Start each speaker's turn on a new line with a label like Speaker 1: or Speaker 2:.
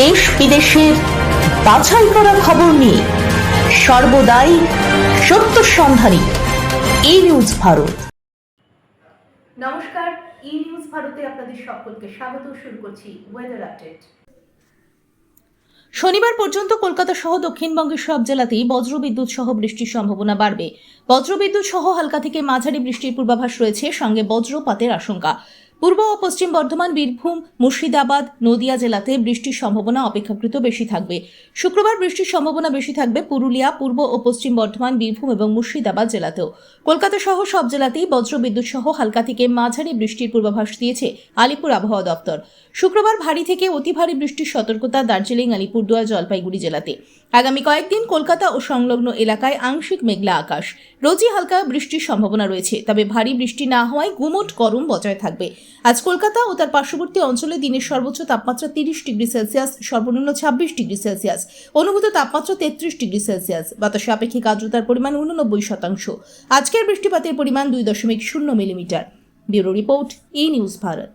Speaker 1: দেশ বিদেশের বাছাই করা খবর নিয়ে সর্বদাই সত্য সন্ধানী এই নিউজ ভারত।
Speaker 2: নমস্কার ই নিউজ ভারতে আপনাদের সকলকে স্বাগত শুরু করছি ওয়েদার আপডেট
Speaker 1: শনিবার পর্যন্ত কলকাতা সহ দক্ষিণবঙ্গের সব জেলাতেই বজ্রবিদ্যুৎ সহ বৃষ্টির সম্ভাবনা বাড়বে। বজ্রবিদ্যুৎ সহ হালকা থেকে মাঝারি বৃষ্টির পূর্বাভাস রয়েছে সঙ্গে বজ্রপাতের আশঙ্কা। পূর্ব ও পশ্চিম বর্ধমান, বীরভূম, মুর্শিদাবাদ, নদিয়া জেলাতে বৃষ্টির সম্ভাবনা অপেক্ষাকৃত বেশি থাকবে। শুক্রবার বৃষ্টির সম্ভাবনা বেশি থাকবে পুরুলিয়া, পূর্ব ও পশ্চিম বর্ধমান, বীরভূম এবং মুর্শিদাবাদ জেলাতেও। কলকাতা সহ সব জেলাতেই বজ্রবিদ্যুৎ সহ হালকা থেকে মাঝারি বৃষ্টির পূর্বাভাস দিয়েছে আলিপুর আবহাওয়া দপ্তর। শুক্রবার ভারী থেকে অতি ভারী বৃষ্টির সতর্কতা দার্জিলিং, আলিপুরদুয়ার, জলপাইগুড়ি জেলাতে। আগামী কয়েকদিন কলকাতা ও সংলগ্ন এলাকায় আংশিক মেঘলা আকাশ। রোজই হালকা বৃষ্টির সম্ভাবনা রয়েছে, তবে ভারী বৃষ্টি না হওয়ায় গুমোট গরম বজায় থাকবে। আজ কলকাতা ও তার পার্শ্ববর্তী অঞ্চলে দিনের সর্বোচ্চ তাপমাত্রা তিরিশ ডিগ্রি সেলসিয়াস, সর্বনিম্ন ছাব্বিশ ডিগ্রি সেলসিয়াস। অনুভূত তাপমাত্রা তেত্রিশ ডিগ্রি সেলসিয়াস। বাতাসে আপেক্ষিক আর্দ্রতার পরিমাণ উননব্বই শতাংশ। আজকের বৃষ্টিপাতের পরিমাণ দুই দশমিক শূন্য millimetre. Bureau report E news Bharat.